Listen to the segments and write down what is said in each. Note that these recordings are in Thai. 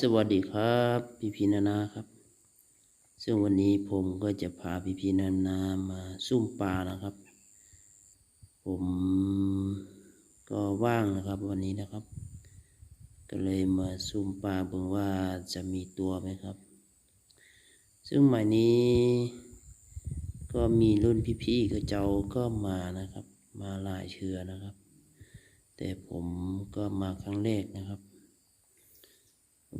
สวัสดีครับพี่พีนานาครับ ซึ่งวันนี้ผมก็จะพาพี่พีนานามาซุ่มปลานะครับ ผมก็ว่างนะครับวันนี้นะครับ ก็เลยมาซุ่มปลาเบิ่งว่าจะมีตัวไหมครับ ซึ่งหมายนี้ ก็มีรุ่นพี่ๆกับเจ้าก็มานะครับ มาหลายเชือนะครับ แต่ผมก็มาครั้งแรกนะครับ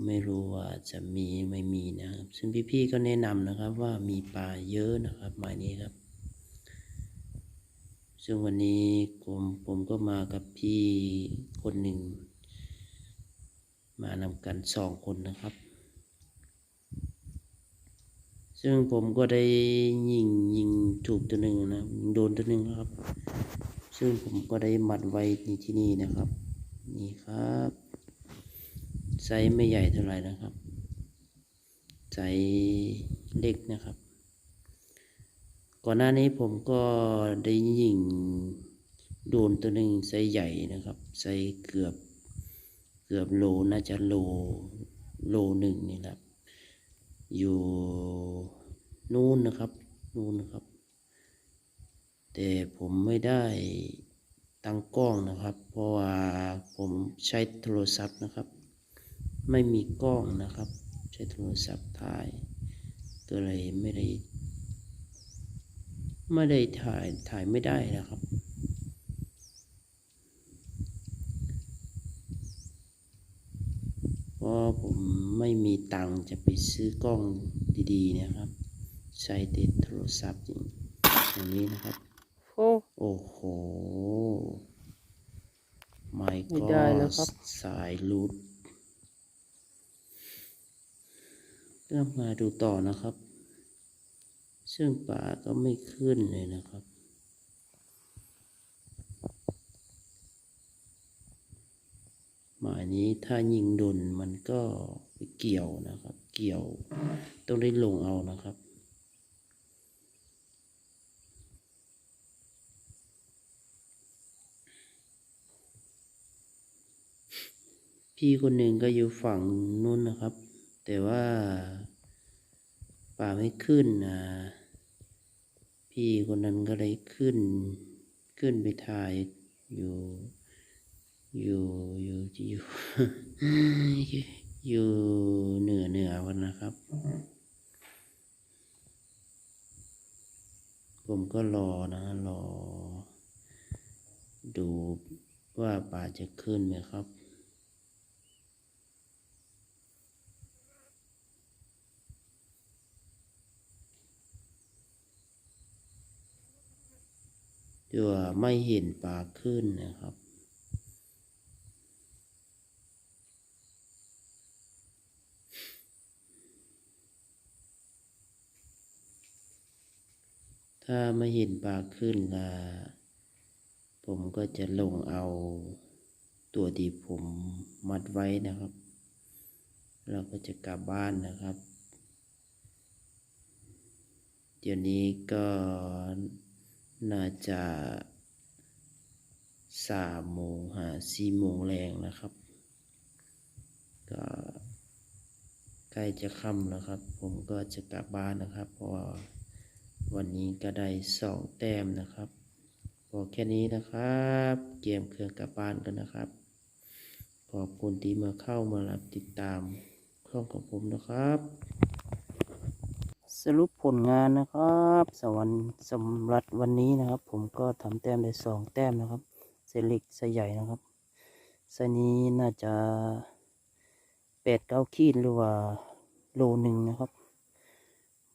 ไม่รู้ว่าจะมีไม่มีนะครับ ซึ่งพี่ๆก็แนะนำนะครับว่ามีปลาเยอะนะครับหมายนี้ครับ ซึ่งวันนี้ผมผมก็มากับพี่คนหนึ่ง มานำกันสองคนนะครับ ซึ่งผมก็ได้ยิงยิงถูกตัวหนึ่งนะยิงโดนตัวหนึ่งครับ ซึ่งผมก็ได้มัดไว้ในที่นี่นะครับ นี่ครับ ไซส์ไม่ใหญ่เท่าไหร่นะครับไซส์เล็กนะครับ ก่อนหน้านี้ผมก็ได้ยิงโดนตัวหนึ่งไซส์ใหญ่นะครับไซส์เกือบเกือบโลน่าจะโลโลหนึ่งนี่แหละอยู่นู่นนะครับนู่นนะครับ แต่ผมไม่ได้ตั้งกล้องนะครับ เพราะว่าผมใช้โทรศัพท์นะครับ ไม่มีกล้องนะครับ ใช้โทรศัพท์ถ่าย ก็เลยไม่ได้ ไม่ได้ถ่ายถ่ายไม่ได้นะครับ เพราะผมไม่มีตังค์จะไปซื้อกล้องดีๆนะครับ ใช้แต่โทรศัพท์อย่างอย่างนี้นะครับ โอ้โอ้โหไม่ไม่ก็ได้แล้วครับ สายรูด เริ่มมาดูต่อนะครับ ซึ่งป่าก็ไม่ขึ้นเลยนะครับ หมายนี้ถ้ายิงดนมันก็ไปเกี่ยวนะครับ เกี่ยวต้องได้ลงเอานะครับพี่คนหนึ่งก็อยู่ฝั่งนู้นนะครับ แต่ว่า ป่าไม่ขึ้นนะพี่คนนั้นก็เลยขึ้น ขึ้นไปถ่ายอยู่อยู่อยู่อยู่อยู่เหนือเหนือวันนะครับ ผมก็รอนะรอ ดูว่าป่าจะขึ้นไหมครับ ที่ว่าไม่เห็นปลาขึ้นนะครับ ถ้าไม่เห็นปลาขึ้นก็ผมก็จะลงเอาตัวที่ผมมัดไว้นะครับ เราก็จะกลับบ้านนะครับ เดี๋ยวนี้ก็ น่าจะสามโมงหาสี่โมงแรงนะครับ ก็ใกล้จะค่ำแล้วครับ ผมก็จะกลับบ้านนะครับ เพราะว่าวันนี้ก็ได้สองแต้มนะครับพอแค่นี้นะครับ เกมเครื่องกลับบ้านกันนะครับ ขอบคุณที่มาเข้ามารับติดตามช่องของผมนะครับ สรุปผลงานนะครับสวรรค์สำหรับวันนี้นะครับ ผมก็ทำแต้มได้สองแต้มนะครับเซเล็กไซใหญ่นะครับไซนี้น่าจะแปดเก้าขีดหรือว่าโลหนึ่งนะครับ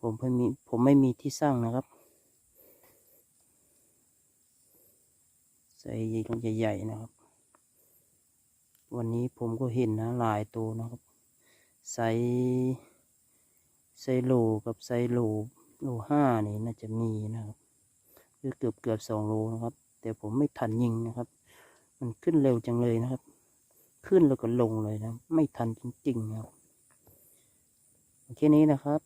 ผมไม่มีผมไม่มีที่สร้างนะครับไซใหญ่ๆนะครับ วันนี้ผมก็เห็นนะหลายตัวนะครับไซส์ ไซโลกับไซโลโลห้านี่น่าจะมีนะครับคือเกือบเกือบสองโลนะครับ แต่ผมไม่ทันยิงนะครับ มันขึ้นเร็วจังเลยนะครับ ขึ้นแล้วก็ลงเลยนะ ไม่ทันจริงๆนะครับโอเคนี้นะครับ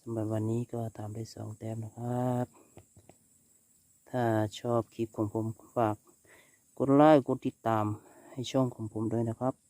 สำหรับวันนี้ก็ตามได้สองแต้มนะครับ ถ้าชอบคลิปของผมฝากกดไลค์กดติดตามให้ช่องของผมด้วยนะครับ